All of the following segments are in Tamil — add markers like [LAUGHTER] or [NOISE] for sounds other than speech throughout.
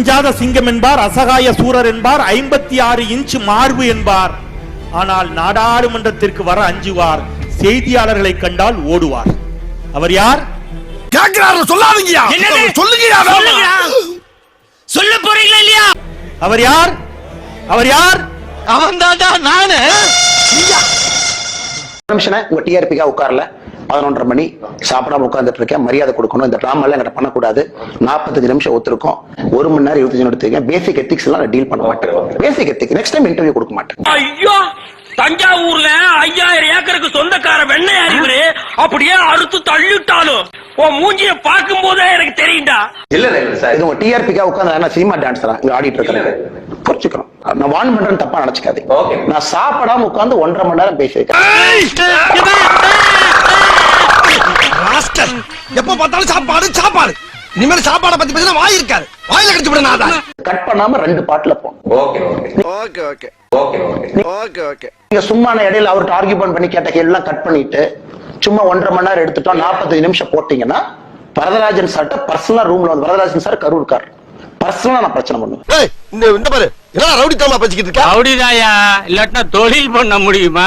அஞ்சாத சிங்கம் என்பார் அசகாய சூரர் என்பார் ஐம்பத்தி ஆறு இன்ச் மார்பு என்பார். ஆனால் நாடாளுமன்றத்திற்கு வர அஞ்சுவார் செய்தியாளர்களை கண்டால் ஓடுவார். அவர் யார்? கேக்குறாரு சொல்லாதீங்கயா? சொல்லுங்கயா. சொல்ல போறீங்களா இல்லையா? அவர் யார்? அவர் யார்? அவன் தான்டா நானு நிமிஷம் உங்க டிஆர்பிக்கா உட்காரல. பதினொன்றரை மணி சாப்பிடாம உட்கார்ந்துட்டு இருக்கேன் மரியாதை கொடுக்கணும். இந்த டிராமா எல்லாம் என்கிட்ட பண்ணக்கூடாது. நாற்பத்தஞ்சு நிமிஷம் ஒத்துருக்கோம். ஒரு மணி நேரம் இருபத்தஞ்சு நிமிடம் எடுத்துருக்கேன் பேசிக் எத்திக்ஸ் எல்லாம் நான் டீல் பண்ண மாட்டேன். Basic ethic next time interview கொடுக்க மாட்டேன். ஐயோ! தஞ்சாவூர்ல ஐயாயிரம் ஏக்கருக்கு சொந்தக்கார வெண்ணெய் அறிவுரு அப்படியே அறுத்து தள்ளிட்டாலும் உன் மூஞ்சிய பார்க்கும் போதே எனக்கு தெரியும்டா. இல்ல இல்ல சார். இது உங்க டிஆர்பிக்கா உட்கார்ந்து நான் சினிமா டான்ஸரா இங்க ஆடிட்டு இருக்கேன். புரிச்சுக்கிறோம் நான் வான் பண்றேன்னு தப்பா நினைச்சுக்காது நான் சாப்பிடாம உட்கார்ந்து ஒன்றரை மணி நேரம் பேசியிருக்கேன். எப்ப பார்த்தாலும் சாப்பாடு சாப்பாடு. இனிமேல் சாப்பாடை பத்தி பேசினா வாய் இருக்காது. வாயில கடிச்சு விட நான் கட் பண்ணாம ரெண்டு பாட்டுல போகணும் ஓகே ஓகே ஓகே ஓகே நீங்க சும்மா நான் இடையில அவர்கிட்ட ஆர்கியூமெண்ட் பண்ணி கேட்ட எல்லாம் கட் பண்ணிட்டு சும்மா ஒன்றரை மணி நேரம் எடுத்துட்டோம் நாற்பத்தஞ்சு நிமிஷம் போட்டீங்கன்னா வரதராஜன் சார்ட்ட பர்சனலா ரூம்ல வந்து வரதராஜன் சார் கரூர்கார் பர்சனலா நான் பிரச்சனை பண்ணுவேன். இந்த இந்த பாரு. என்ன ரவுடி தரமா பேசிக்கிட்டு இருக்க? அப்படிதாயா இல்லாட்டினா தொழில் பண்ண முடியுமா?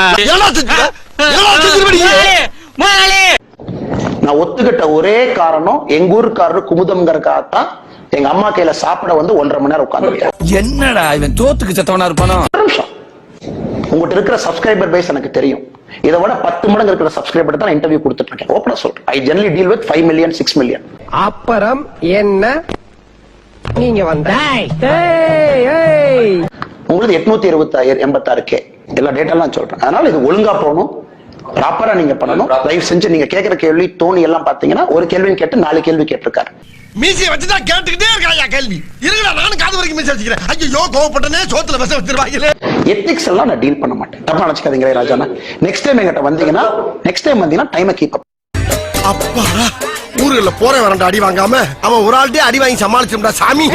நான் ஒத்துக்கிட்ட ஒரே காரணம் எங்க ஊருக்காரரு குமுதம்ங்கிறக்காகத்தான் எங்க அம்மா கையில சாப்பிட வந்து ஒன்றரை மணி நேரம் உட்காந்துருக்கேன் என்னடா இவன் தோத்துக்கு செத்தவனா இருப்பானோ? உங்ககிட்ட இருக்கிற சப்ஸ்கிரைபர் பேஸ் எனக்கு தெரியும். இதை விட பத்து மடங்கு இருக்கிற சப்ஸ்கிரைபர் தான் இன்டர்வியூ கொடுத்துட்டு இருக்கேன் ஓப்பனா சொல்றேன். I generally deal with five million six million அப்புறம் என்ன? நீங்க வந்த. உங்களுக்கு எட்நூத்தி இருபத்தி எண்பத்தாறு கே எல்லா டேட்டாலாம் சொல்றேன். அதனால இது ஒழுங்கா போகணும். ப்ராப்பரா நீங்க பண்ணணும். தயவு செஞ்சு நீங்க கேட்கிற கேள்வி தோணி எல்லாம் பாத்தீங்கன்னா ஒரு கேள்வின்னு கேட்டு நாலு கேள்வி கேட்டிருக்காரு. மீசியை வச்சுதான் கேட்டுக்கிட்டே இருக்காயா கேள்வி? இருக்குடா நானும் காது வரைக்கும் மீசி வச்சுக்கிறேன் ஐயோ கோவப்பட்டனே சோத்துல விஷம் வச்சிருவாங்களே எத்திக்ஸ் எல்லாம் நான் டீல் பண்ண மாட்டேன். தப்பா நினைச்சுக்காதீங்க ராஜானா நெக்ஸ்ட் டைம் எங்கிட்ட வந்தீங்கன்னா நெக்ஸ்ட் டைம் வந்தீங்கன்னா டைமை கீப் அப் அப்பாடா ஊருல போறேன் வரண்ட அடி வாங்காம. அவன் ஒரு ஆள்கிட்டயே அடி வாங்கி சமாளிச்சோம்டா சாமி.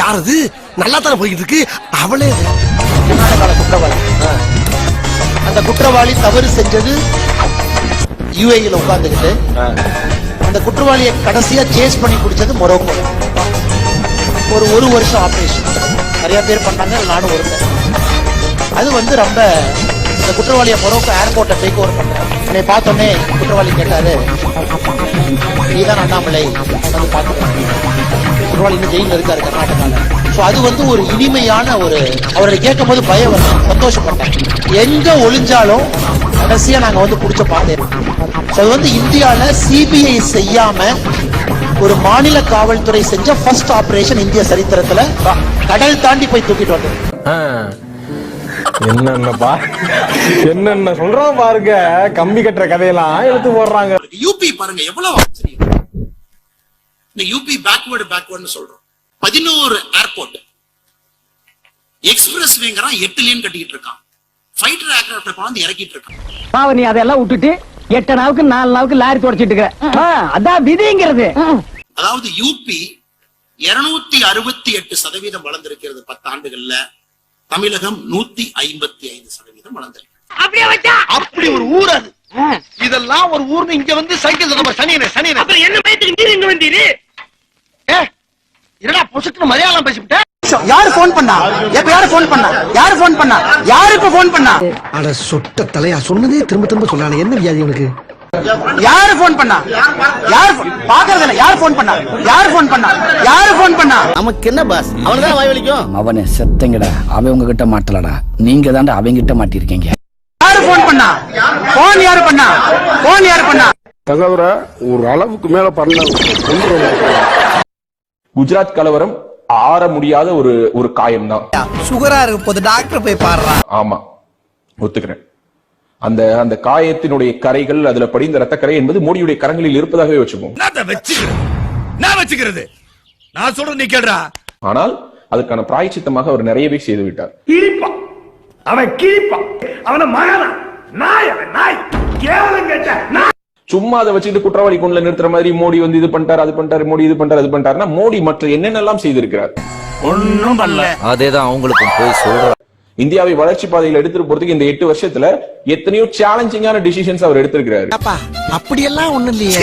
யாரது நல்லா தானே போய்கிட்டு இருக்கு. அவளே. குற்றவாளி? அந்த குற்றவாளி தவறு செஞ்சது யுஏஇல உட்கார்ந்துகிட்டு அந்த குற்றவாளியை கடைசியா சேஸ் பண்ணி குடிச்சது மொரோக்கோ. ஒரு ஒரு வருஷம் ஆபரேஷன் நிறைய பேர் பண்ணாங்க நானும் ஒருத்தன். அது வந்து ரொம்ப இந்த குற்றவாளியை மொரோக்கோ ஏர்போர்ட்டை டேக் ஓவர் பண்ணாரு என்னை பார்த்தோன்னே குற்றவாளி கேட்டாரு நீதான் அண்ணாமலை வந்து பார்த்து குற்றவாளி இன்னும் ஜெயில இருக்காரு கர்நாடகால. சோ அது வந்து ஒரு இனிமையான ஒரு அவரை கேட்கும் போது பயம் வரும் சந்தோஷப்பட்டேன். எங்க ஒளிஞ்சாலும் கடைசியா நாங்க வந்து புடிச்ச பார்த்தேன் சோ அது வந்து இந்தியால சிபிஐ செய்யாம ஒரு மாநில காவல்துறை செஞ்ச ஃபர்ஸ்ட் ஆபரேஷன் இந்திய சரித்திரத்துல கடல் தாண்டி போய் தூக்கிட்டு வந்தது. என்னென்ன பா என்னென்ன சொல்றான் பாருங்க. கம்பி கட்டுற கதையெல்லாம் எடுத்து போடுறாங்க. யூபி பாருங்க எவ்வளவு இந்த யூபி பேக்வேர்டு பேக்வேர்டுன்னு சொல்றோம். பதினோரு ஏர்போர்ட் எக்ஸ்பிரஸ் வேங்கிறான் எட்டு லேன் கட்டிக்கிட்டு இருக்கான். ஃபைட்டர் ஏர்கிராஃப்ட் கொண்டாந்து இறக்கிட்டு இருக்கான். பாவ நீ அதெல்லாம் விட்டுட்டு எட்டு நாவுக்கு நாலு நாவுக்கு லாரி தொடச்சிட்டு இருக்க அதான் விதிங்கிறது. அதாவது யூபி இருநூத்தி அறுபத்தி எட்டு சதவீதம் வளர்ந்திருக்கிறது பத்து ஆண்டுகள்ல. தமிழகம் நூத்தி ஐம்பத்தி ஐந்து சதவீதம் வளர்ந்திருக்கு. அப்படியே வச்சா? அப்படி ஒரு ஊர் அது. இதெல்லாம் ஒரு ஊர்னு இங்க வந்து சைக்கிள் சனியனே சனியனே. அப்புறம் என்ன பயத்துக்கு நீர் இங்க வந்தீரு? என்னடா பொசுக்கு மலையாளம் பேசிவிட்ட? யாரு போன் பண்ணா? எப்ப யாரு போன் பண்ணா? யாரு போன் பண்ணா? யாரு இப்ப போன் பண்ணா? அட சொட்ட தலையா சொன்னதே திரும்ப திரும்ப சொல்லானே என்ன வியாதி உனக்கு? யாரு போன் பண்ணா? யாரு பாக்குறது இல்ல யாரு போன் பண்ணா? யாரு போன் பண்ணா? யாரு போன் பண்ணா? நமக்கு என்ன பாஸ் அவனுதான் வாய் வலிக்கும்? அவனே செத்தங்கடா. அவன் உங்ககிட்ட மாட்டலடா. நீங்க தாண்டா அவங்க கிட்ட மாட்டிருக்கீங்க யாரு போன் பண்ணா? போன் யாரு பண்ணா? போன் யாரு பண்ணா? தகவல ஒரு அளவுக்கு மேல பண்ண குஜராத் கலவரம் ஆற முடியாத ஒரு ஒரு காயம் தான் சுகரா இருக்கு போது டாக்டர் போய் பாடுறா ஆமா. ஒத்துக்கிறேன். அந்த அந்த காயத்தினுடைய கரைகள் அதுல படிந்த ரத்த கரை என்பது மோடியுடைய கரங்களில் இருப்பதாகவே வச்சுப்போம். நான் வச்சுக்கிறது? நான் சொல்றது நீ கேடுறா ஆனால் அதற்கான பிராயச்சித்தமாக அவர் நிறையவே செய்து விட்டார். கிழிப்பான் அவன் கிழிப்பான் அவன மகனா? நாய் அவன் நாய். கேவலம் கேட்ட நாய். சும்மா அதை வச்சுட்டு குற்றவாளி கொண்டுல நிறுத்துற மாதிரி மோடி வந்து இது பண்ணிட்டார் அது பண்ணிட்டாரு மோடி இது பண்ணிட்டாரு அது பண்ணிட்டாருன்னா மோடி மற்ற என்னென்னலாம் செய்திருக்கிறார்? ஒண்ணும் பண்ணல. அதேதான் அவங்களுக்கும் போய் சொல்ற இந்தியாவை வளர்ச்சி பாதையில் எடுத்துட்டு போறதுக்கு இந்த எட்டு வருஷத்துல எத்தனையோ சேலஞ்சிங்கான டிசிஷன்ஸ் அவர் எடுத்திருக்கிறாரு. அப்பா அப்படியெல்லாம் ஒண்ணு இல்லையே.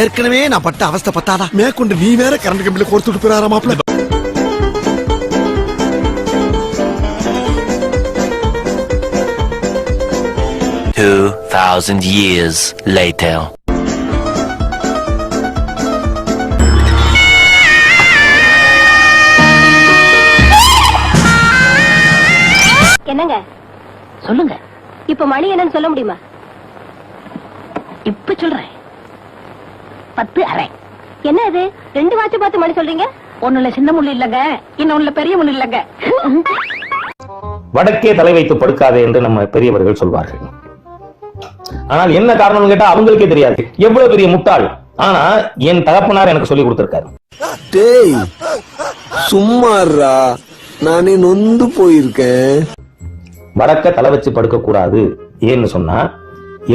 ஏற்கனவே நான் பட்ட அவஸ்தை பத்தாதா? மேற்கொண்டு நீ வேற கரண்ட் கம்பியில கோர்த்துட்டு போயிடாரா மாப்பிள்ள? Two thousand years later. என்னங்க? சொல்லுங்க. இப்ப மணி என்னன்னு சொல்ல முடியுமா? இப்ப சொல்றேன். பத்து அரை. என்ன இது ரெண்டு வாட்ச் பார்த்து மணி சொல்றீங்க? ஒண்ணுல சின்ன முள்ளு இல்லங்க. இன்னொன்னுல பெரிய முள்ளு இல்லங்க. [LAUGHS] வடக்கே தலை வைத்து படுக்காதே என்று நம்ம பெரியவர்கள் சொல்வார்கள். ஆனால் என்ன காரணம் கேட்டா அவங்களுக்கே தெரியாது. எவ்வளவு பெரிய முட்டாள். ஆனா என் தகப்பனார் எனக்கு சொல்லி கொடுத்திருக்காரு. டேய் சும்மாறா நானே நொந்து போயிருக்கேன். வடக்க தலை வச்சு படுக்க கூடாது ஏன்னு சொன்னா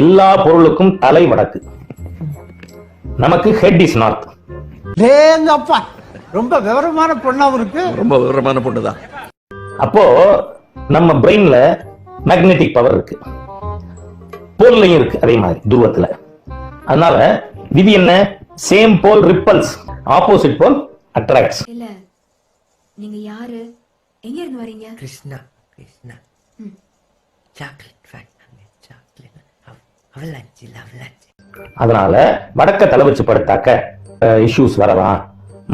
எல்லா பொருளுக்கும் தலை வடக்கு. நமக்கு ஹெட் இஸ் நார்த் அப்பா ரொம்ப விவரமான பொண்ணாவும் இருக்கு ரொம்ப விவரமான பொண்ணுதான். அப்போ நம்ம பிரெயின்ல மேக்னெட்டிக் பவர் இருக்கு. போல்லையும் இருக்கு அதே மாதிரி துருவத்துல. அதனால விதி என்ன? Same pole repels opposite pole attracts இல்ல நீங்க யாரு? எங்க இருந்து வரீங்க? கிருஷ்ணா கிருஷ்ணா. சாக்லேட் ஃபேக்டரி அதனால வடக்க தலை வச்சு படுத்தாக்க இஷ்யூஸ் வரலாம்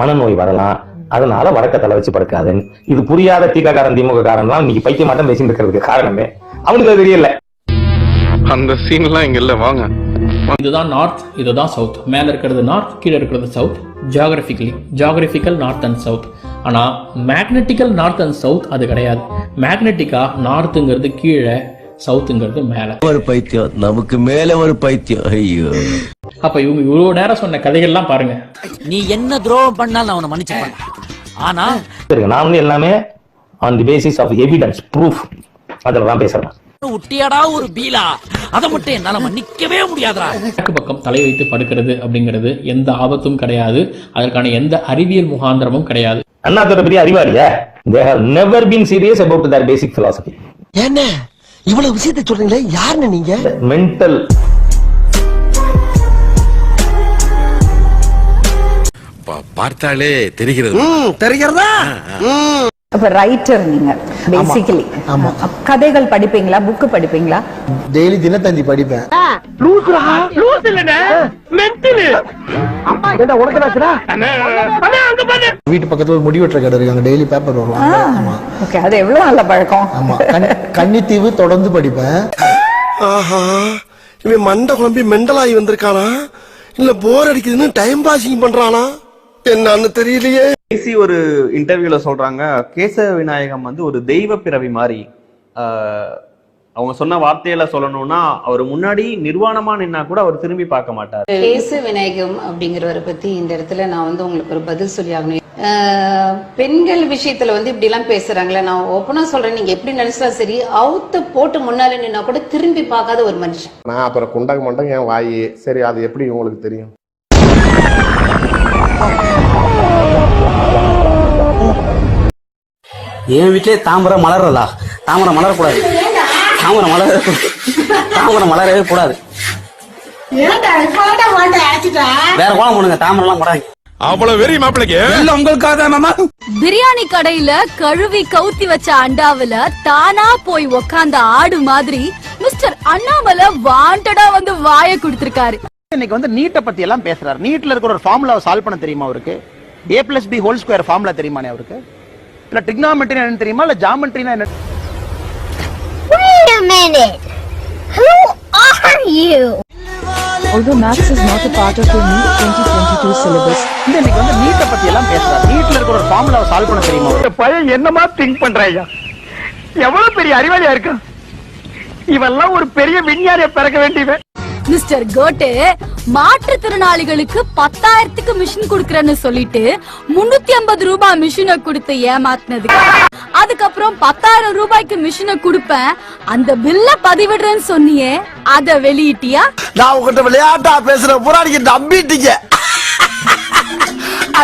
மனநோய் வரலாம். அதனால வடக்க தலை வச்சு படுக்காதுன்னு இது புரியாத தீக்காக்காரன் திமுக காரன்லாம் இன்னைக்கு பைத்திய மாட்டம் பேசிட்டு இருக்கிறதுக்கு காரணமே. அவனுக்கு அது தெரியல. அந்த சீன்லாம் இங்க இல்ல வாங்க. இதுதான் நார்த் இதுதான் சவுத் மேல இருக்கிறது நார்த் கீழே இருக்கிறது south geographically geographical north and south ஆனா மேக்னெட்டிக்கல் நார்த் அண்ட் சவுத் அது கிடையாது. மேக்னெட்டிக்கா நார்த்துங்கிறது கீழே சவுத்துங்கிறது மேல. ஒரு பைத்தியம் நமக்கு மேல ஒரு பைத்தியம். ஐயோ. அப்ப இவங்க இவ்வளவு நேரம் சொன்ன கதைகள்லாம் பாருங்க. நீ என்ன துரோகம் பண்ணாலும் அவனை மன்னிச்சுப்பான். ஆனா. நான் வந்து எல்லாமே on the basis of evidence proof அதில் தான் பேசுறேன் உட்டியாடா ஒரு பீலா. அதை மட்டும் என்னால மன்னிக்கவே முடியாதுடா. வடக்கு பக்கம் தலை வைத்து படுக்கிறது அப்படிங்கிறது எந்த ஆபத்தும் கிடையாது. அதற்கான எந்த அறிவியல் முகாந்திரமும் கிடையாது. அண்ணா தர பெரிய அறிவாளியா? They have never been serious about their basic philosophy. என்ன இவ்வளவு விஷயத்தை சொல்றீங்களே யாருன்னு நீங்க? மென்டல் பார்த்தாலே தெரிகிறது. தெரிகிறதா? அப்ப ரைட்டர் நீங்க பேசிக்கலி கதைகள் படிப்பீங்களா புக்கு படிப்பீங்களா? டெய்லி தினத்தந்தி படிப்பேன். லூஸ் இல்லனே மென்டலு. வீட்டு பக்கத்துல ஒரு முடி வெட்டுற கடை இருக்கு அங்க டெய்லி பேப்பர் வருவாங்க. ஆமா. ஓகே அது எவ்வளவு நல்ல பழக்கம்? ஆமா. கன்னி- கன்னித்தீவு தொடர்ந்து படிப்பேன். ஆஹா இவன் மண்டை குழம்பி மெண்டலாகி வந்திருக்கானா? இல்ல போர் அடிக்குதுன்னு டைம் பாசிங் பண்றானா? என்னன்னு தெரியலையே. பேசி ஒரு இன்டர்வியூல சொல்றாங்க கேசவ விநாயகம் வந்து ஒரு தெய்வ பிறவி மாதிரி. அவங்க சொன்ன வார்த்தையில சொல்லணும்னா அவர் முன்னாடி நிர்வாணமா நின்னா கூட அவர் திரும்பி பார்க்க மாட்டார். கேச விநாயகம் அப்படிங்கிறவரை பத்தி இந்த இடத்துல நான் வந்து உங்களுக்கு ஒரு பதில் சொல்லி ஆகணும். பெண்கள் விஷயத்துல வந்து இப்படி எல்லாம் பேசுறாங்களே நான் ஓப்பனா சொல்றேன். நீங்க எப்படி நினைச்சா சரி அவுத்த போட்டு முன்னால நின்னா கூட திரும்பி பார்க்காத ஒரு மனுஷன். நான் அப்புறம் குண்டக மண்டகம் என் வாயி. சரி அது எப்படி உங்களுக்கு தெரியும்? என் வீட்லயே தாமரை மலர்றதா? தாமரை மலரக்கூடாது. தாமரை மலர தாமரை மலரவே கூடாது. வேற கோலம் போடுங்க தாமரை எல்லாம் போடாங்க அவ்வளவு வெறி மாப்பிளைக்கு. உங்களுக்காக தான் மாமா. பிரியாணி கடையில கழுவி கவுத்தி வச்ச அண்டாவுல தானா போய் உக்காந்த ஆடு மாதிரி மிஸ்டர் அண்ணாமலை வாண்டடா வந்து வாய கொடுத்திருக்காரு. இன்னைக்கு வந்து நீட்டை பத்தி எல்லாம் பேசுறாரு. நீட்ல இருக்கிற ஒரு ஃபார்முலாவை சால்வ் பண்ண தெரியுமா அவருக்கு? A plus B whole square formula தெரியுமானே அவருக்கு? இல்ல டிக்னாமெட்ரி என்ன தெரியுமா? இல்ல ஜாமெட்ரினா என்ன? Although maths is not a part of your NEET 2022 syllabus, இந்த இன்னைக்கு வந்து நீட்டை பத்தி எல்லாம் பேசுறாரு. நீட்ல இருக்கிற ஒரு ஃபார்முலாவை சால்வ் பண்ண தெரியுமா? பையன் என்னமா திங்க் பண்றாயா எவ்வளவு பெரிய அறிவாளியா இருக்கு இவெல்லாம் ஒரு பெரிய விஞ்ஞானிய பிறக்க வேண்டியவன். மிஸ்டர் கோட்டே மாற்றுத்திறனாளிகளுக்கு பத்தாயிரத்துக்கு மிஷின் குடுக்கறேன்னு சொல்லிட்டு முன்னூத்தி ஐம்பது ரூபாய் மிஷினை கொடுத்து ஏமாத்தினது. அதுக்கப்புறம் பத்தாயிரம் ரூபாய்க்கு மிஷினை கொடுப்பேன் அந்த பில்ல பதிவிடுறேன்னு சொன்னியே அத வெளியிட்டியா? நான் உங்ககிட்ட விளையாட்டா பேசுற புறாடிக்கு நம்பிட்டீங்க.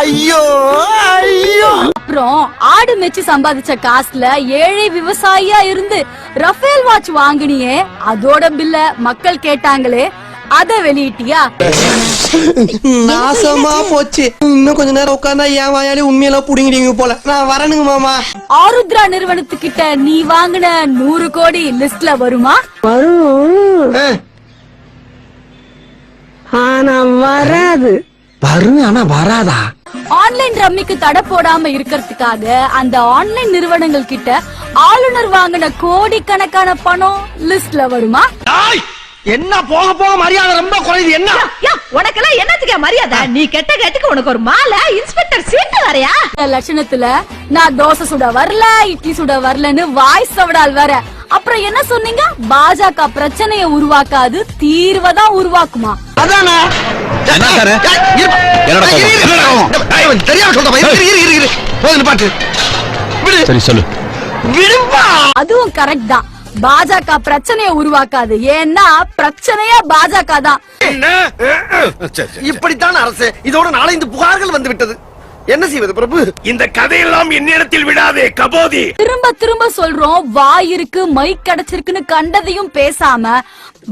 ஐயோ ஐயோ. அப்புறம் ஆடு மெச்சு சம்பாதிச்ச காசுல ஏழை விவசாயியா இருந்து ரஃபேல் வாட்ச் வாங்கினியே. அதோட பில்ல மக்கள் கேட்டாங்களே அத வெளியிட்டியா? நாசமா போச்சு. இன்னும் கொஞ்ச நேரம் உட்காந்தா என் வாயாலே உண்மையெல்லாம் புடிங்கிடுவீங்க போல. நான் வரணுங்க மாமா. ஆருத்ரா நிறுவனத்துக்கிட்ட நீ வாங்கின நூறு கோடி லிஸ்ட்ல வருமா? ஆனா வராது. வரும் ஆனா வராதா? ஆன்லைன் ரம்மிக்கு தடை போடாம இருக்கிறதுக்காக அந்த ஆன்லைன் நிறுவனங்கள் கிட்ட ஆளுநர் வாங்கின கோடிக்கணக்கான பணம் லிஸ்ட்ல வருமா? என்ன போக போக மரியாதை ரொம்ப குறையுது என்ன? உனக்கெல்லாம் என்னத்துக்கு மரியாதை? நீ கெட்ட கேட்டுக்கு உனக்கு ஒரு மாலை இன்ஸ்பெக்டர் சீட்டு வரையா லட்சணத்துல நான் தோசை சுட வரல இட்லி சுட வரலன்னு வாய் சவடால் வேற. அப்புறம் என்ன சொன்னீங்க? பாஜக பிரச்சனையை உருவாக்காது தீர்வை தான் உருவாக்குமா? அதானே? தெரியாம சொல்றேன் பாட்டு. சரி சொல்லு. விடுப்பா. அதுவும் கரெக்ட் தான். பாஜக பிரச்சனையை உருவாக்காது. ஏன்னா பிரச்சனையே பாஜக தான். இப்படித்தான் அரசு. இதோட நாலஞ்சு புகார்கள் வந்து விட்டது என்ன செய்வது பிரபு? இந்த கதையெல்லாம் என்னிடத்தில் விடாதே கபோதி. திரும்ப திரும்ப சொல்றோம் வாய் இருக்கு மைக் கிடைச்சிருக்குன்னு கண்டதையும் பேசாம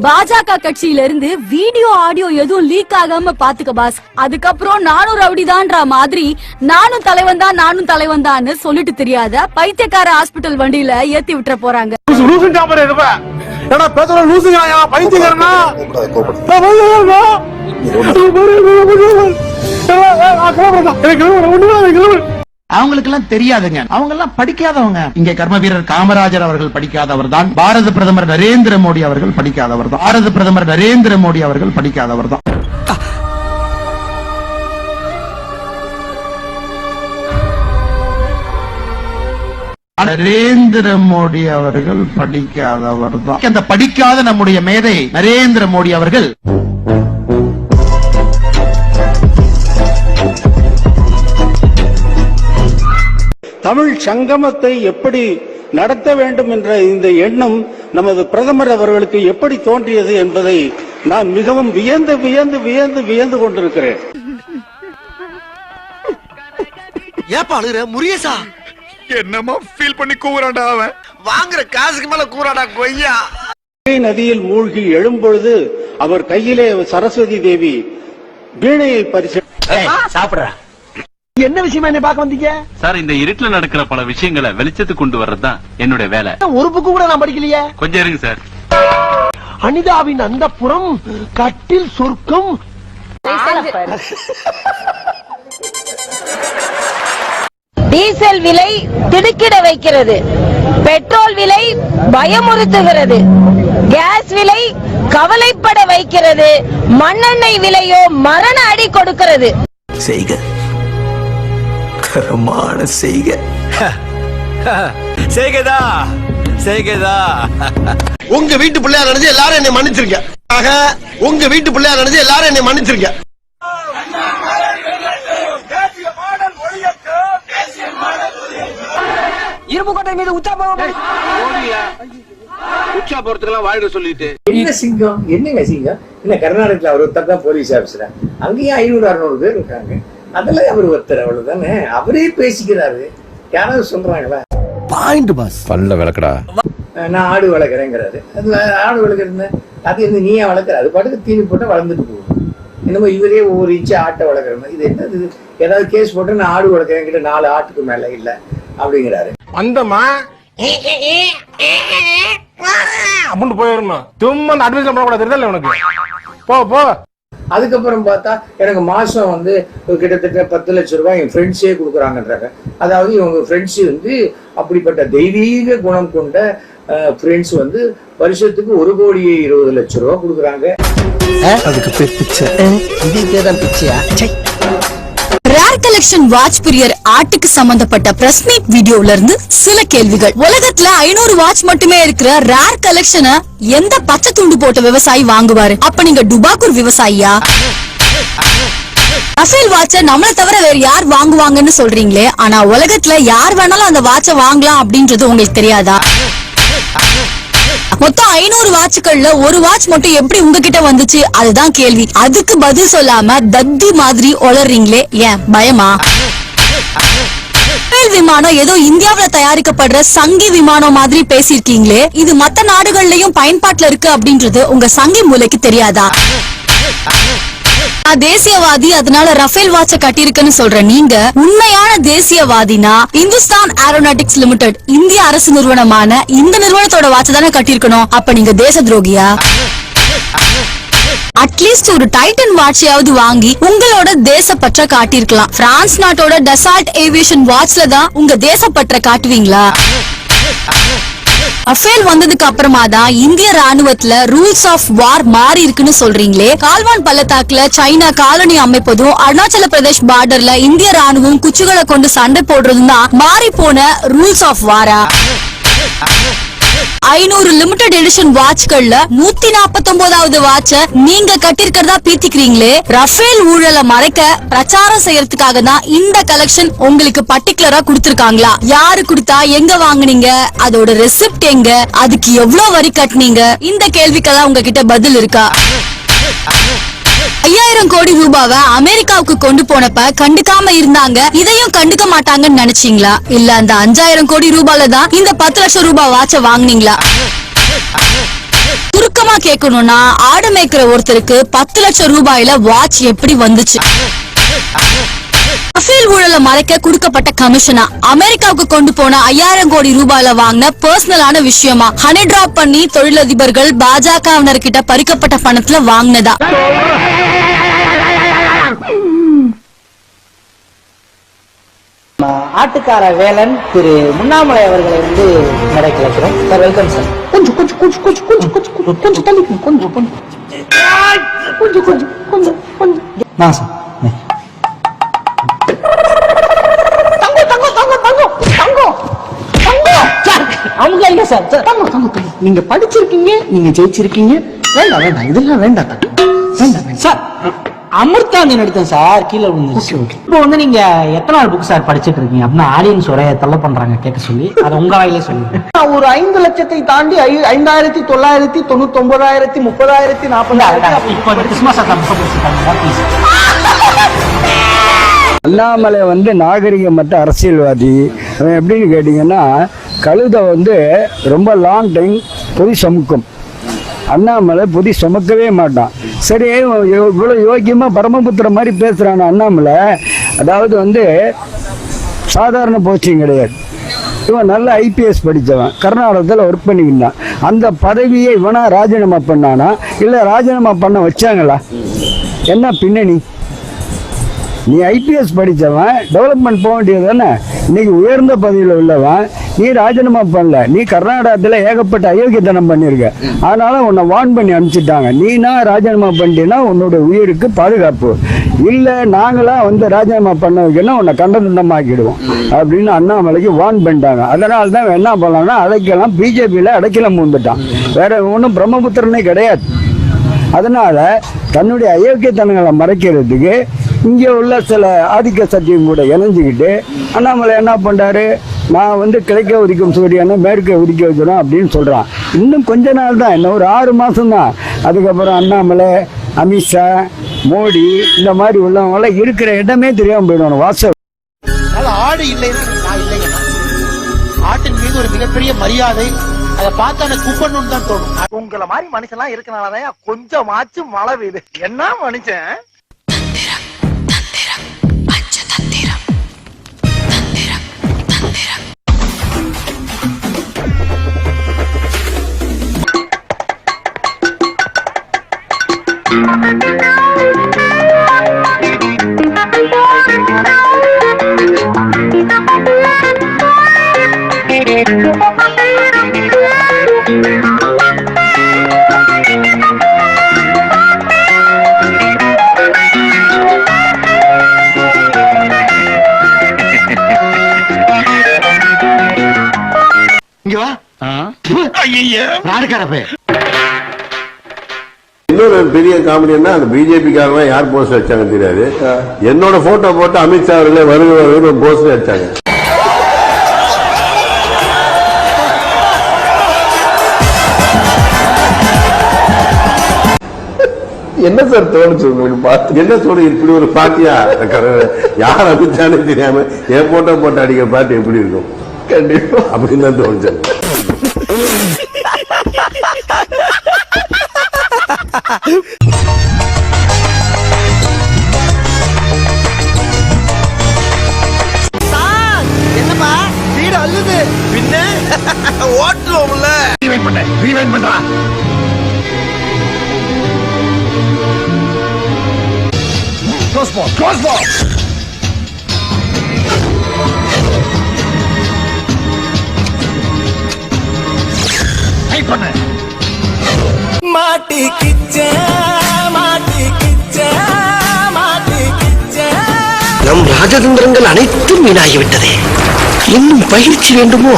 பாஜக கட்சியில இருந்து வீடியோ ஆடியோ எதுவும் லீக் ஆகாம பாத்துக்க பாஸ். அதுக்கப்புறம் நானும் ரவுடிதான்ற மாதிரி நானும் தலைவன் தான் நானும் தலைவன் தான்னு சொல்லிட்டு தெரியாத பைத்தியக்கார ஹாஸ்பிட்டல் வண்டியில ஏத்தி விட்டுற போறாங்க. பேசுற அவங்களுக்கு எல்லாம் தெரியாதுங்க. அவங்க எல்லாம் படிக்காதவங்க. இங்க கர்ம வீரர் காமராஜர் அவர்கள் படிக்காதவர் தான். பாரத பிரதமர் நரேந்திர மோடி அவர்கள் படிக்காதவர் தான். பாரத பிரதமர் நரேந்திர மோடி அவர்கள் படிக்காதவர் தான். நரேந்திர மோடி அவர்கள் படிக்காதவர் தான். அந்த படிக்காத நம்முடைய மேதை நரேந்திர மோடி அவர்கள். தமிழ் சங்கமத்தை எப்படி நடத்த வேண்டும் என்ற இந்த எண்ணம் நமது பிரதமர் அவர்களுக்கு எப்படி தோன்றியது என்பதை நான் மிகவும் வியந்து வியந்து வியந்து வியந்து கொண்டிருக்கிறேன். ஏப்பா அழுகுற? முரியசா என்னமா ஃபீல் பண்ணி கூவுறான்டா அவன். வாங்குற காசுக்கு மேல கூறாடா கொய்யா. நதியில் மூழ்கி எழும்பொழுது அவர் கையிலே சரஸ்வதி தேவி வீணையை பரிசு என்ன விஷயமா என்ன பார்க்க வந்தீங்க? சார் இந்த இருட்டுல நடக்கிற பல விஷயங்களை வெளிச்சத்துக்கு கொண்டு வர்றதுதான் என்னுடைய வேலை. ஒரு புக்கு கூட நான் படிக்கலையே? கொஞ்சம் இருங்க சார். அனிதாவின் அந்த புறம் கட்டில் சொர்க்கம். டீசல் விலை திடுக்கிட வைக்கிறது. பெட்ரோல் விலை பயமுறுத்துகிறது. கேஸ் விலை கவலைப்பட வைக்கிறது. மண்ணெண்ணெய் விலையோ மரண அடி கொடுக்கிறது. செய்க. தரமான செய்க. செய்கதா செய்கதா. உங்க வீட்டு பிள்ளையா நினைச்சு எல்லாரும் என்னை மன்னிச்சிருக்க ஆக உங்க வீட்டு பிள்ளையா நினைச்சு எல்லாரும் என்னை மன்னிச்சிருக்க இரும்புக்கோட்டை மீது உச்சா போக உச்சா போறதுக்கெல்லாம் வாழ்க சொல்லிட்டு. என்ன சிங்கம்? என்னங்க சிங்கம்? இல்ல கர்நாடகத்துல அவர் ஒருத்தர் தான் போலீஸ் ஆபீசர் அங்கேயும் ஐநூறு அறுநூறு பேர் இருக்காங்க. அதுல அவர் ஒருத்தர் அவ்வளவுதானே அவரே பேசிக்கிறாரு யாராவது சொல்றாங்களா பாயிண்ட் பாஸ் பல்ல விளக்கடா நான் ஆடு வளர்க்குறேங்கிறாரு அது ஆடு வளர்க்குறது அது இருந்து நீயே வளர்க்குற அது பாட்டுக்கு தீனி போட்டு வளர்ந்துட்டு போகும் என்னமோ இவரே ஒவ்வொரு இன்ச்சு ஆட்டை வளர்க்குற மாதிரி இது என்ன இது ஏதாவது கேஸ் போட்டு நான் ஆடு வளர்க்குறேன் கிட்ட நாலு ஆட்டுக்கு மேல இல்ல அப்படிங்கிறாரு வந்தமா அப்படின்னு போயிடணும் சும்மா அந்த அட்வைஸ் பண்ணக்கூடாது தெரியல உனக்கு போ போ அதுக்கப்புறம் பார்த்தா எனக்கு மாசம் வந்து கிட்டத்தட்ட பத்து லட்சம் ரூபாய் என் ஃப்ரெண்ட்ஸே கொடுக்குறாங்கன்றாங்க. அதாவது இவங்க ஃப்ரெண்ட்ஸ் வந்து அப்படிப்பட்ட தெய்வீக குணம் கொண்ட ஃப்ரெண்ட்ஸ் வந்து வருஷத்துக்கு ஒரு கோடியே இருபது லட்சம் ரூபாய் கொடுக்குறாங்க. அதுக்கு பேர் பிச்சை. கலெக்ஷன் வாட்ச் பிரியர் ஆர்ட்டுக்கு சம்பந்தப்பட்ட பிரஸ் மீட் வீடியோல இருந்து சில கேள்விகள். உலகத்துல ஐநூறு வாட்ச் மட்டுமே இருக்கிற ரேர் கலெக்ஷனை எந்த பச்சை துண்டு போட்ட விவசாயி வாங்குவாரு? அப்ப நீங்க டுபாக்கூர் விவசாயியா? ரஃபேல் வாட்ச நம்மள தவிர வேற யார் வாங்குவாங்கன்னு சொல்றீங்களே ஆனா உலகத்துல யார் வேணாலும் அந்த வாட்ச வாங்கலாம் அப்படின்றது உங்களுக்கு தெரியாதா? மொத்தம் ஐநூறு வாட்சுகள்ல ஒரு வாட்ச் மட்டும் எப்படி உங்ககிட்ட வந்துச்சு? அதுதான் கேள்வி. அதுக்கு பதில் சொல்லாம தத்தி மாதிரி ஒளறீங்களே ஏன்? பயமா? ரஃபேல் விமானம் ஏதோ இந்தியாவில தயாரிக்கப்படுற சங்கி விமானம் மாதிரி பேசியிருக்கீங்களே. இது மத்த நாடுகள்லயும் பயன்பாட்டுல இருக்கு அப்படின்றது உங்க சங்கி மூளைக்கு தெரியாதா? நான் தேசியவாதி அதனால ரஃபேல் வாட்ச கட்டிருக்குன்னு சொல்ற நீங்க உண்மையான தேசியவாதினா இந்துஸ்தான் ஏரோநாட்டிக்ஸ் லிமிடெட் இந்திய அரசு நிறுவனமான இந்த நிறுவனத்தோட வாட்ச தானே கட்டியிருக்கணும். அப்ப நீங்க தேச துரோகியா? அட்லீஸ்ட் ஒரு டைட்டன் வாட்சையாவது வாங்கி உங்களோட தேசப்பற்ற காட்டியிருக்கலாம். பிரான்ஸ் நாட்டோட டெசால்ட் ஏவியேஷன் வாட்ச்ல தான் உங்க தேசப்பற்ற காட்டுவீங்களா? அஃபேல் வந்ததுக்கு அப்புறமா தான் இந்திய ராணுவத்துல ரூல்ஸ் ஆஃப் வார் மாறி இருக்குன்னு சொல்றீங்களே. கால்வான் பள்ளத்தாக்குல சைனா காலனி அமைப்பதும் அருணாச்சல பிரதேஷ் பார்டர்ல இந்திய ராணுவம் குச்சிகளை கொண்டு சண்டை போடுறதும் தான் மாறி போன ரூல்ஸ் ஆஃப் வாரா ஐநூறு லிமிடெட் எடிஷன் வாட்ச்கள்ல நூத்தி நாற்பத்தொன்பதாவது வாட்ச நீங்க கட்டிருக்கிறதா பீத்திக்கிறீங்களே? ரஃபேல் ஊழலை மறைக்க பிரச்சாரம் செய்யறதுக்காக தான் இந்த கலெக்ஷன் உங்களுக்கு பர்டிகுலரா கொடுத்திருக்காங்களா? யாரு கொடுத்தா எங்க வாங்குனீங்க? அதோட ரெசிப்ட் எங்க? அதுக்கு எவ்வளவு வரி கட்டுனீங்க? இந்த கேள்விக்கெல்லாம் உங்ககிட்ட பதில் இருக்கா? ஐயாயிரம் கோடி ரூபாவை அமெரிக்காவுக்கு கொண்டு போனப்ப கண்டுக்காம இருந்தாங்க. இதையும் கண்டுக்க மாட்டாங்கன்னு நினைச்சீங்களா? இல்ல அந்த அஞ்சாயிரம் கோடி ரூபால தான் இந்த பத்து லட்சம் ரூபாய் வாட்ச வாங்குனீங்களா? சுருக்கமா கேட்கணும்னா ஆடு மேய்க்கிற ஒருத்தருக்கு பத்து லட்சம் ரூபாயில வாட்ச் எப்படி வந்துச்சு? ரஃபேல் ஊழலை மறைக்க கொடுக்கப்பட்ட கமிஷனா அமெரிக்காவுக்கு கொண்டு போன ஐயாயிரம் கோடி ரூபாயில வாங்கின பர்சனலான விஷயமா ஹனி டிராப் பண்ணி தொழிலதிபர்கள் பாஜகவினர் கிட்ட பறிக்கப்பட்ட பணத்துல வாங்கினதா ஆட்டுக்கார வேலன் திரு முன்னாமலை அவர்களை வந்து கலைக்கிறோம் சார் வெல்கம் சார் கொஞ்சம் கொஞ்சம் கொஞ்சம் கொஞ்சம் கொஞ்சம் கொஞ்சம் கொஞ்சம் கொஞ்சம் தள்ளி கொஞ்சம் கொஞ்சம் கொஞ்சம் கொஞ்சம் கொஞ்சம் கொஞ்சம் நான் சார் அவங்க இல்ல சார். நீங்க படிச்சிருக்கீங்க நீங்க ஜெயிச்சிருக்கீங்க. வேண்டாம் வேண்டாம் இதெல்லாம் வேண்டாம் வேண்டாம் சார் அமிர்தாந்தி நடித்தேன் சார் கீழே விழுந்துருச்சு. இப்போ வந்து நீங்க எத்தனை நாள் புக் சார் படிச்சிட்டு இருக்கீங்க? அப்படின்னா ஆடியன்ஸ் ஒரே தொல்லை பண்றாங்க கேட்க சொல்லி. அதை உங்க வாயிலே சொல்லி. ஒரு ஐந்து லட்சத்தை தாண்டி ஐ- ஐந்தாயிரத்தி தொள்ளாயிரத்தி தொண்ணூத்தி ஒன்பதாயிரத்தி முப்பதாயிரத்தி நாற்பதாயிரத்தி இப்போ கிறிஸ்துமஸ் ப்ளீஸ் அண்ணாமலை வந்து நாகரிகமற்ற அரசியல்வாதி. அவன் எப்படின்னு கேட்டிங்கன்னா கழுதை வந்து ரொம்ப லாங் டைம் பொதி சமுக்கும். அண்ணாமலை பொதி சுமக்கவே மாட்டான். சரி இவ்வளோ யோக்கியமாக பரமபுத்திர மாதிரி பேசுகிறான் அண்ணாமலை. அதாவது வந்து சாதாரண போஸ்டிங் கிடையாது. இவன் நல்ல ஐபிஎஸ் படித்தவன் கர்நாடகத்தில் ஒர்க் பண்ணிக்கிட்டான். அந்த பதவியை இவனா ராஜினாமா பண்ணானா? இல்லை ராஜினாமா பண்ண வச்சாங்களா? என்ன பின்னணி? நீ ஐபிஎஸ் படித்தவன் டெவலப்மெண்ட் போக வேண்டியது தானே? இன்னைக்கு உயர்ந்த பதவியில் உள்ளவன் நீ ராஜினாமா பண்ணல. நீ கர்நாடகத்தில் ஏகப்பட்ட அயோக்கியத்தனம் பண்ணியிருக்க. அதனால உன்னை வார்ன் பண்ணி அனுப்பிச்சிட்டாங்க. நீனா ராஜினாமா பண்ணிட்டீங்கன்னா உன்னோட உயிருக்கு பாதுகாப்பு. இல்லை நாங்களாம் வந்து ராஜினாமா பண்ண வைக்கணும் உன்னை கண்டதுண்டமாக்கிடுவோம் அப்படின்னு அண்ணாமலைக்கு வார்ன் பண்ணிட்டாங்க. அதனால தான் என்ன பண்ணலாம்னா அடைக்கலாம் பிஜேபியில் அடைக்கலாம் வந்துட்டான் வேற ஒன்றும் பிரம்மபுத்திரனே கிடையாது. அதனால தன்னுடைய அயோக்கியத்தனங்களை மறைக்கிறதுக்கு இங்கே உள்ள சில ஆதிக்க சக்தியும் கூட இணைஞ்சுக்கிட்டு அண்ணாமலை என்ன பண்றாரு? நான் வந்து கிழக்க உதிக்கும் சூரியனை மேற்க உதிக்க வைக்கிறோம் அப்படின்னு சொல்றான். இன்னும் கொஞ்ச நாள் தான் இன்னும் ஒரு ஆறு மாசம் தான். அதுக்கப்புறம் அண்ணாமலை அமித்ஷா மோடி இந்த மாதிரி உள்ளவங்களாம் இருக்கிற இடமே தெரியாம போயிடுவாங்க வாச அதனால ஆடு இல்லைன்னா நான் இல்லைங்க. ஆட்டின் மீது ஒரு மிகப்பெரிய மரியாதை. அதை பார்த்து கூப்பிடணும்னு தான் தோணும். உங்களை மாதிரி மனுஷன்லாம் இருக்கனாலதான் கொஞ்சமாச்சும் மழை பெய்யுது. என்ன மனுஷன்? இங்க வா. ஐயா ராடுக்கார பே இன்னொரு பெரிய காமெடினா அந்த பிஜேபி காரங்க யார் போஸ்ட் வச்சாங்க தெரியாது. என்னோட போட்டோ போட்டு அமித்ஷா அவர்களே வருக வருகிற போஸ்ட் வச்சாங்க என்ன சார் தோணுச்சு உங்களுக்கு பார்த்து? என்ன தோணு இப்படி ஒரு பாட்டியா? யார் அமித்ஷானே தெரியாம என் போட்டோ போட்டு அடிக்கிற பாட்டு எப்படி இருக்கும்? கண்டிப்பா. அப்படின்னு தான் தோணுச்சு. என்னப்பா வீடு அழுது பின்ன? ஓட்டுவோம்ல ரீவைண்ட் பண்ண ரீவைண்ட் பண்றா. நம் ராஜதந்திரங்கள் அனைத்தும் வீணாகிவிட்டதே. இன்னும் பயிற்சி வேண்டுமோ?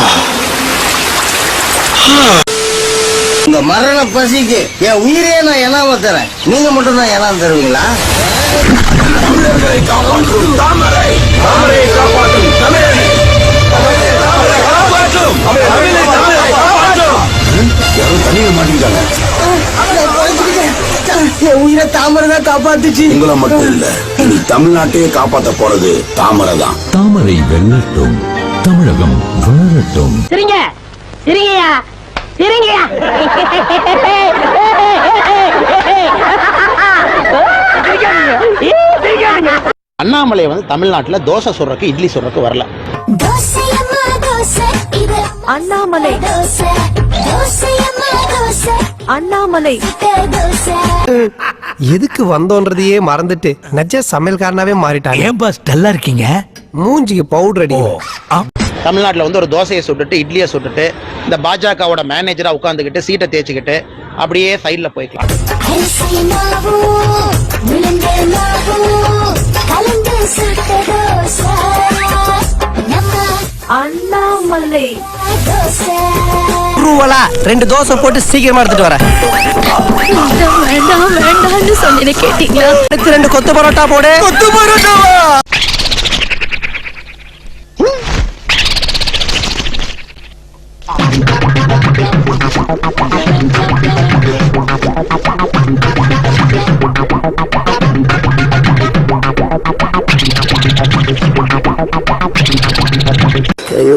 இந்த மரண பசிக்கு என் உயிரே நான் எனாம தரேன். நீங்க மட்டும் தான் எனாம தருவீங்களா? என் உயிரை தாமரை தான் காப்பாத்துச்சு. உங்களை மட்டும் இல்ல தமிழ்நாட்டையே காப்பாத்த போறது தாமரை தான். தாமரை வெல்லட்டும் தமிழகம் வளரட்டும். சரிங்க சரிங்கயா சரிங்கயா அண்ணாமலை வந்து தமிழ்நாட்டுல தோசை சுடுறதுக்கு இட்லி சுடுறதுக்கு வரல. அண்ணாமலை. அண்ணாமலை. எதுக்கு வந்தோன்றதையே மறந்துட்டு நஜ சமையல்காரனாவே மாறிட்டாங்க ஏன் பாஸ் டல்லா இருக்கீங்க? மூஞ்சிக்கு பவுடர் அடிக்கணும். தமிழ்நாட்டுல வந்து ஒரு தோசையை சுட்டுட்டு இட்லியை சுட்டுட்டு இந்த பாஜகவோட மேனேஜரா உட்காந்துக்கிட்டு சீட்டை தேய்ச்சிக்கிட்டு அப்படியே சைட்ல போய்க்கலாம். அண்ணாமலை. ரூவலா ரெண்டு தோசை போட்டு சீக்கிரமா எடுத்துட்டு வரேன். வேண்டாம் வேண்டாம்னு கேட்டீங்களா? அடுத்து ரெண்டு கொத்து பரோட்டா போடு. கொத்து பரோட்டாவா? ஐயோ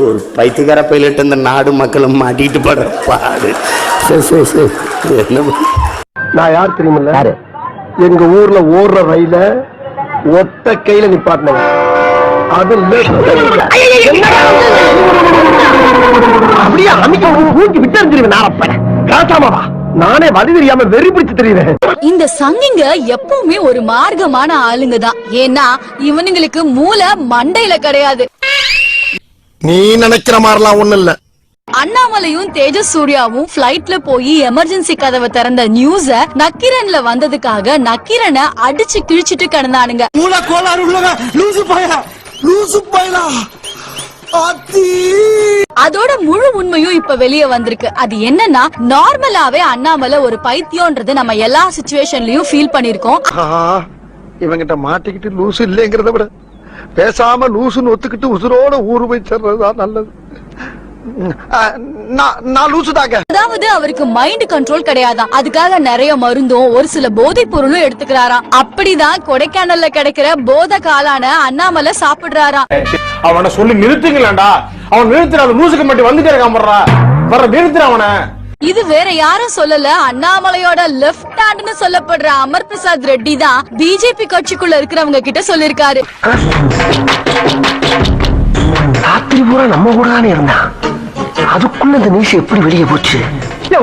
ஒரு பைத்தியக்கார பைலட் இந்த நாடு மக்களும் மாட்டிட்டு படுற பாடு? நான் யார் தெரியுமில்ல? யாரு? எங்க ஊர்ல ஓடுற ரயில ஒத்த கையில நிப்பாட்டினேன் அது. அப்படியே அமைக்க ஊக்கி விட்டு எறிஞ்சிருவேன் நாரப்பட காசாமாவா நானே வழி தெரியாம வெறி பிடிச்சு தெரியுறேன் இந்த சங்கிங்க எப்பவுமே ஒரு மார்க்கமான ஆளுங்க தான் ஏன்னா இவனுங்களுக்கு மூளை மண்டையில கிடையாது. நீ நினைக்கிற மாதிரிலாம் ஒண்ணு இல்ல. அண்ணாமலையும் தேஜஸ் சூர்யாவும் பிளைட்ல போய் எமர்ஜென்சி கதவை திறந்த நியூஸ நக்கீரன்ல வந்ததுக்காக நக்கீரனை அடிச்சு கிழிச்சிட்டு கிடந்தானுங்க. மூல கோளாறு உள்ளவ லூசு பாயலா லூசு பாயலா. அத்தி அதோட முழு உண்மையும் இப்ப வெளியே வந்திருக்கு. அது என்னன்னா நார்மலாவே அண்ணாமலை ஒரு பைத்தியம்ன்றது நம்ம எல்லா சுச்சுவேஷன்லயும் ஃபீல் பண்ணிருக்கோம். இவங்கிட்ட மாட்டிக்கிட்டு லூசு இல்லைங்கிறத விட பேசாம லூசுன்னு ஒத்துக்கிட்டு உசுரோட ஊரு போய் சேர்றதுதான் நல்லது. அதாவது அவருக்கு மைண்ட் கண்ட்ரோல் கிடையாதாம் அதுக்காக நிறைய மருந்தும் ஒரு சில போதைப் பொருளும் எடுத்துக்கிறாராம் அப்படிதான் கொடைக்கானல்ல கிடைக்கிற போத காலான அண்ணாமலை சாப்பிடுறாராம் அவனை சொல்லி நிறுத்துங்களேன்டா. அவன் நிறுத்துறான் லூசுக்கு மட்டும் வந்துட்டே இருக்கான் போடுறா வர நிறுத்துற அவனை. இது வேற யாரும் சொல்லல. அண்ணாமலையோட லெஃப்ட் ஹேண்ட்னு சொல்லப்படுற அமர் பிரசாத் ரெட்டி தான் பிஜேபி கட்சிக்குள்ள இருக்கிறவங்க கிட்ட சொல்லிருக்காரு. ராத்திரி பூரா நம்ம கூட தானே இருந்தான் அதுக்குள்ள இந்த நியூஸ் எப்படி வெளியே போச்சு?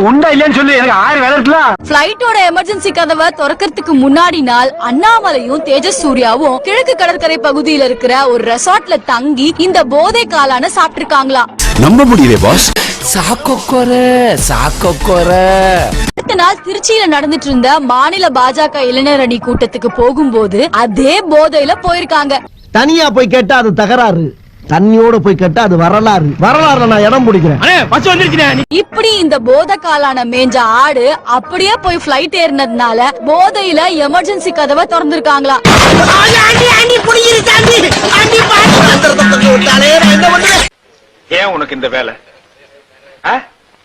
உண்டா இல்லையான்னு சொல்லி. எனக்கு ஆயிரம் வேலை இருக்கலாம் பிளைட்டோட எமர்ஜென்சி கதவை திறக்கிறதுக்கு முன்னாடி நாள் அண்ணாமலையும் தேஜஸ் சூர்யாவும் கிழக்கு கடற்கரை பகுதியில இருக்கிற ஒரு ரெசார்ட்ல தங்கி இந்த போதை காலான சாப்பிட்டிருக்காங்களாம். நம்ப முடியல பாஸ் சாக்கொக்கோர சாக்கொக்கோர. அடுத்த நாள் திருச்சியில நடந்துட்டு இருந்த மாநில பாஜக இளைஞர் அணி கூட்டத்துக்கு போகும்போது அதே போதையில போயிருக்காங்க. தனியா போய் கேட்டா அது தகராறு. தண்ணியோட போய் கேட்டா அது வரலாறு. வரலாறுல நான் இடம் பிடிக்கிறேன். இப்படி இந்த போதை காலான மேஞ்ச ஆடு அப்படியே போய் பிளைட் ஏறினதுனால போதையில எமர்ஜென்சி கதவை திறந்திருக்காங்களாம் ஏன் உனக்கு இந்த வேலை?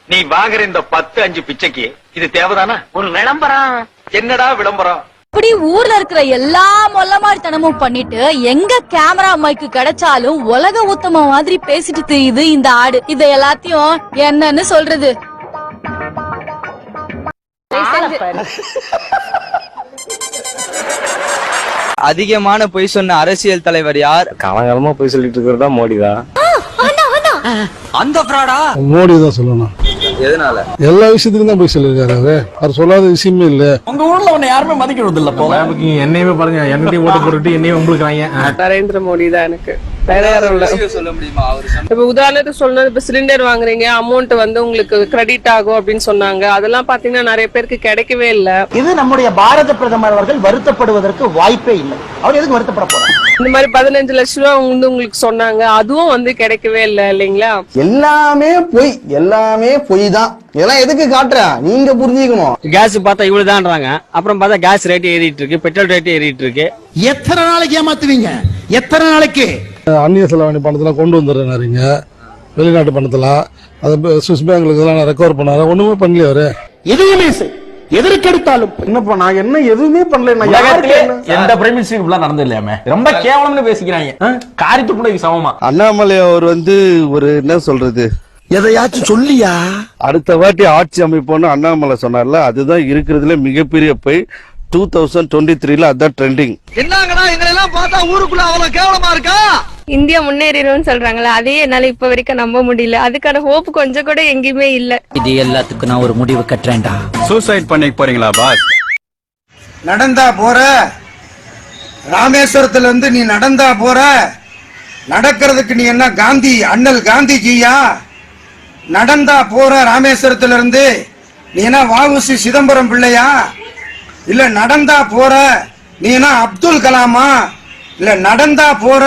நீ வாங்குற இந்த பத்து அஞ்சு பிச்சைக்கு இது தேவைதானா? ஒரு விளம்பரம். என்னடா விளம்பரம்? இப்படி ஊர்ல இருக்கிற எல்லா மொல்லமாரித்தனமும் பண்ணிட்டு எங்க கேமரா மைக்கு கிடைச்சாலும் உலக உத்தம மாதிரி பேசிட்டு தெரியுது இந்த ஆடு. இத எல்லாத்தையும் என்னன்னு சொல்றது? அதிகமான பொய் சொன்ன அரசியல் தலைவர் யார்? காலங்காலமா போய் சொல்லிட்டு இருக்கிறதா மோடி தான் அந்த ஃப்ராடா மோடி தான் சொல்லணும். எதனால? எல்லா விஷயத்துக்கும் தான் போய் சொல்லியிருக்காரு அவரு. அவர் சொல்லாத விஷயமே இல்ல. உங்க ஊர்ல உன்னை யாருமே மதிக்கிறது இல்ல போல என்னையுமே பாருங்க. என்னையும் ஓட்டு போட்டுட்டு என்னையும் உங்களுக்கு நரேந்திர மோடி தான் எனக்கு. வேற யாரும் இல்ல. சொல்ல முடியுமா? அவர் இப்ப உதாரணத்துக்கு சொன்னது இப்ப சிலிண்டர் வாங்குறீங்க அமௌண்ட் வந்து உங்களுக்கு கிரெடிட் ஆகும் அப்படின்னு சொன்னாங்க. அதெல்லாம் பாத்தீங்கன்னா நிறைய பேருக்கு கிடைக்கவே இல்ல. இது நம்முடைய பாரத பிரதமர் அவர்கள் வருத்தப்படுவதற்கு வாய்ப்பே இல்லை. அவர் எதுக்கு வருத்தப்பட போறார்? இந்த மாதிரி பதினஞ்சு லட்ச ரூபா வந்து உங்களுக்கு சொன்னாங்க அதுவும் வந்து கிடைக்கவே இல்ல இல்லைங்களா? எல்லாமே பொய் எல்லாமே பொய் தான் இதெல்லாம் எதுக்கு காட்டுற? நீங்க புரிஞ்சுக்கணும். கேஸ் பார்த்தா இவ்வளவுதான்றாங்க. அப்புறம் பார்த்தா கேஸ் ரேட் ஏறிட்டு இருக்கு பெட்ரோல் ரேட் ஏறிட்டு இருக்கு. எத்தனை நாளைக்கு ஏமாத்துவீங்க? எத்தனை நாளைக்கு? அந்நிய செலவாணி பணத்தெல்லாம் கொண்டு வந்துடுறாருங்க வெளிநாட்டு பணத்தெல்லாம். அதை சுவிஸ் பேங்க்ல நான் ரெக்கவர் பண்ணாரு. ஒண்ணுமே பண்ணல அவரு. எதுவுமே எதற்கெடுத்தாலும் என்னப்பா நான் என்ன எதுவுமே பண்ணல நான் யாருக்கு என்ன- எந்த பிரைம் மினிஸ்டருக்கு இப்படிலாம் நடந்தது இல்லையாமே? ரொம்ப கேவலம்னு பேசிக்கிறாங்க. காரித்துப்புடைக்கு சமமா? அண்ணாமலை அவர் வந்து ஒரு என்ன சொல்றது? எதையாச்சும் சொல்லியா? அடுத்த வாட்டி ஆட்சி அமைப்போம்னு அண்ணாமலை சொன்னார்ல அதுதான் இருக்கிறதுல மிகப்பெரிய போய் டூ தௌசண்ட் டுவெண்ட்டி த்ரீல அதான் ட்ரெண்டிங் என்னங்கடா எங்களை எல்லாம் பார்த்தா ஊருக்குள்ள அவ்வளவு கேவலமா இருக்கா? இந்தியா முன்னேறிடும்னு சொல்றாங்களே அதே என்னால இப்ப வரைக்கும் நம்ப முடியல. அதுக்கான ஹோப் கொஞ்சம் கூட எங்கேயுமே இல்ல. இது எல்லாத்துக்கும் நான் ஒரு முடிவு கட்டுறேன்டா. சூசைட் பண்ணி போறீங்களா பாஸ் நடந்தா போற. ராமேஸ்வரத்துல இருந்து நீ நடந்தா போற. நடக்கிறதுக்கு நீ என்ன காந்தி அண்ணல் காந்திஜியா? நடந்தா போற ராமேஸ்வரத்துல இருந்து நீ என்ன வாவுசி சிதம்பரம் பிள்ளையா? இல்ல நடந்தா போற. நீ என்ன அப்துல் கலாமா? இல்ல நடந்தா போற.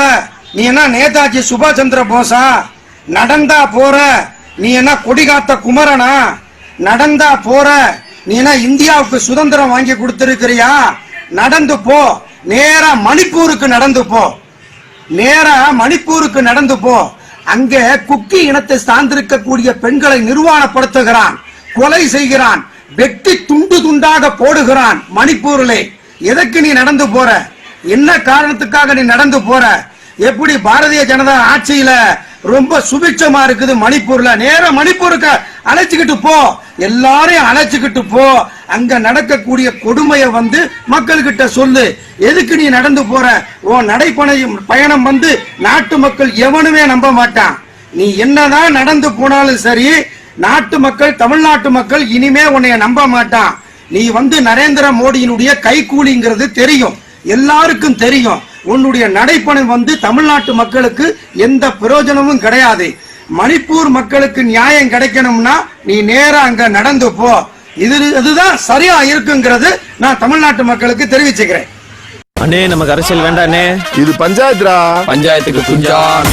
நீ என்ன நேதாஜி சுபாஷ் சந்திர போஸா? நடந்தா போற. நீ என்ன கொடிகாத்த குமரனா? நடந்தா போற. நீ என்ன இந்தியாவுக்கு சுதந்திரம் வாங்கி கொடுத்திருக்கிறியா? நடந்து போ. நேரா மணிப்பூருக்கு நடந்து போ. நேரா மணிப்பூருக்கு நடந்து போ. அங்கே குக்கி இனத்தை சார்ந்திருக்கக்கூடிய பெண்களை நிர்வாணப்படுத்துகிறான். கொலை செய்கிறான். வெட்டி துண்டு துண்டாக போடுகிறான் மணிப்பூரிலே. எதற்கு நீ நடந்து போற? என்ன காரணத்துக்காக நீ நடந்து போற? எப்படி பாரதிய ஜனதா ஆட்சியில ரொம்ப சுபிட்சமா இருக்குது மணிப்பூர்ல? நேரா மணிப்பூருக்கு அழைச்சுக்கிட்டு போ. எல்லாரையும் அழைச்சுக்கிட்டு போ. அங்க நடக்கக்கூடிய கொடுமையை வந்து மக்கள்கிட்ட சொல்லு. எதுக்கு நீ நடந்து போற? உன் நடைப்பணி பயணம் வந்து நாட்டு மக்கள் எவனுமே நம்ப மாட்டான். நீ என்னதான் நடந்து போனாலும் சரி நாட்டு மக்கள் தமிழ்நாட்டு மக்கள் இனிமே உன்னைய நம்ப மாட்டான். நீ வந்து நரேந்திர மோடியினுடைய கைகூலிங்கிறது தெரியும். எல்லாருக்கும் தெரியும். உன்னுடைய நடைப்பணம் வந்து தமிழ்நாட்டு மக்களுக்கு எந்த பிரயோஜனமும் கிடையாது. மணிப்பூர் மக்களுக்கு நியாயம் கிடைக்கணும்னா நீ நேரா அங்க நடந்து போ. இது இதுதான் சரியா இருக்குங்கிறது நான் தமிழ்நாட்டு மக்களுக்கு தெரிவிச்சுக்கிறேன். அண்ணே நமக்கு அரசியல் வேண்டாண்ணே. இது பஞ்சாயத்துரா? பஞ்சாயத்துக்கு குஞ்சான்